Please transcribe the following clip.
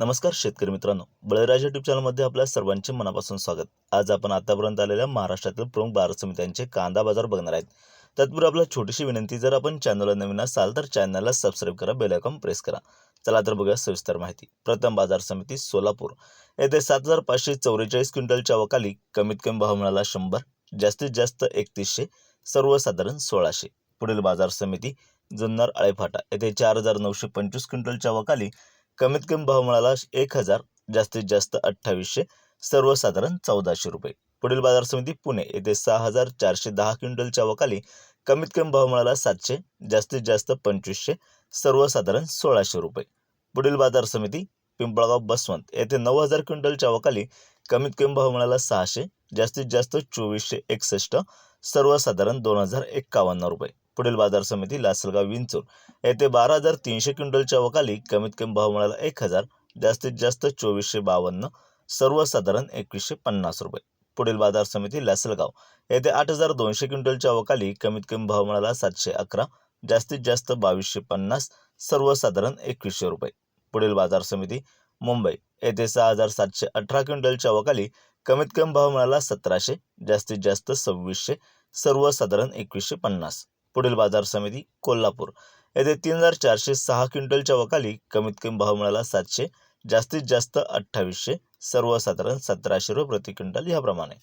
नमस्कार शेतकरी मित्रांनो. बळीराजा युट्यूब चॅनलमध्ये आपल्या सर्वांचे मनापासून स्वागत. आज आपण आतापर्यंत आलेल्या महाराष्ट्रातील प्रमुख बाजार समित्यांचे कांदा बाजार बघणार आहेत. तत्पूर्वी आपला छोटीशी विनंती जर आपण चॅनलला नवीन असाल तर चॅनलला सबस्क्राईब करा बेल आयकॉन प्रेस करा. चला तर बघूया सविस्तर माहिती. प्रथम बाजार समिती सोलापूर. येथे सात हजार पाचशे चौवेचाळीस क्विंटलच्या वकाली कमीत कमी भाव मिळाला शंभर जास्तीत जास्त एकतीसशे सर्वसाधारण सोळाशे. पुढील बाजार समिती जुन्नर आळेफाटा. येथे चार हजार नऊशे पंचवीस क्विंटलच्या वकाली कमीत कमी भाव मिळाला एक हजार जास्तीत जास्त अठ्ठावीसशे सर्वसाधारण चौदाशे रुपये. पुढील बाजार समिती पुणे येथे सहा हजार चारशे दहा क्विंटलच्या वकाली कमीत कमी भाव मिळाला सातशे जास्तीत जास्त पंचवीसशे सर्वसाधारण सोळाशे रुपये. पुढील बाजार समिती पिंपळगाव बसवंत येथे नऊ हजार क्विंटलच्या वकाली कमीत कमी भाव मिळाला सहाशे जास्तीत जास्त चोवीसशे एकसष्ट सर्वसाधारण दोन हजार एक्कावन्न रुपये. पुढील बाजार समिती लासलगाव विंचूर येथे बारा हजार तीनशे क्विंटलच्या वकाली कमीत कमी भाव मिळाला एक हजार जास्तीत जास्त चोवीसशे बावन्न सर्वसाधारण एकवीसशे पन्नास रुपये. पुढील बाजार समिती लासलगाव येथे आठ हजार दोनशे क्विंटलच्या वकाली कमीत कमी भाव मिळाला सातशे अकरा जास्तीत जास्त बावीसशे पन्नास सर्वसाधारण एकवीसशे रुपये. पुढील बाजार समिती मुंबई येथे सहा हजार सातशे अठरा क्विंटलच्या वकाली कमीत कमी भाव मिळाला सतराशे जास्तीत जास्त सव्वीसशे सर्वसाधारण एकवीसशे पन्नास. पुढील बाजार समिती कोल्हापूर. येथे तीन हजार चारशे सहा क्विंटलच्या वकाली कमीत कमी भाव मिळाला सातशे जास्तीत जास्त अठ्ठावीसशे सर्वसाधारण सतराशे रुपये प्रति क्विंटल याप्रमाणे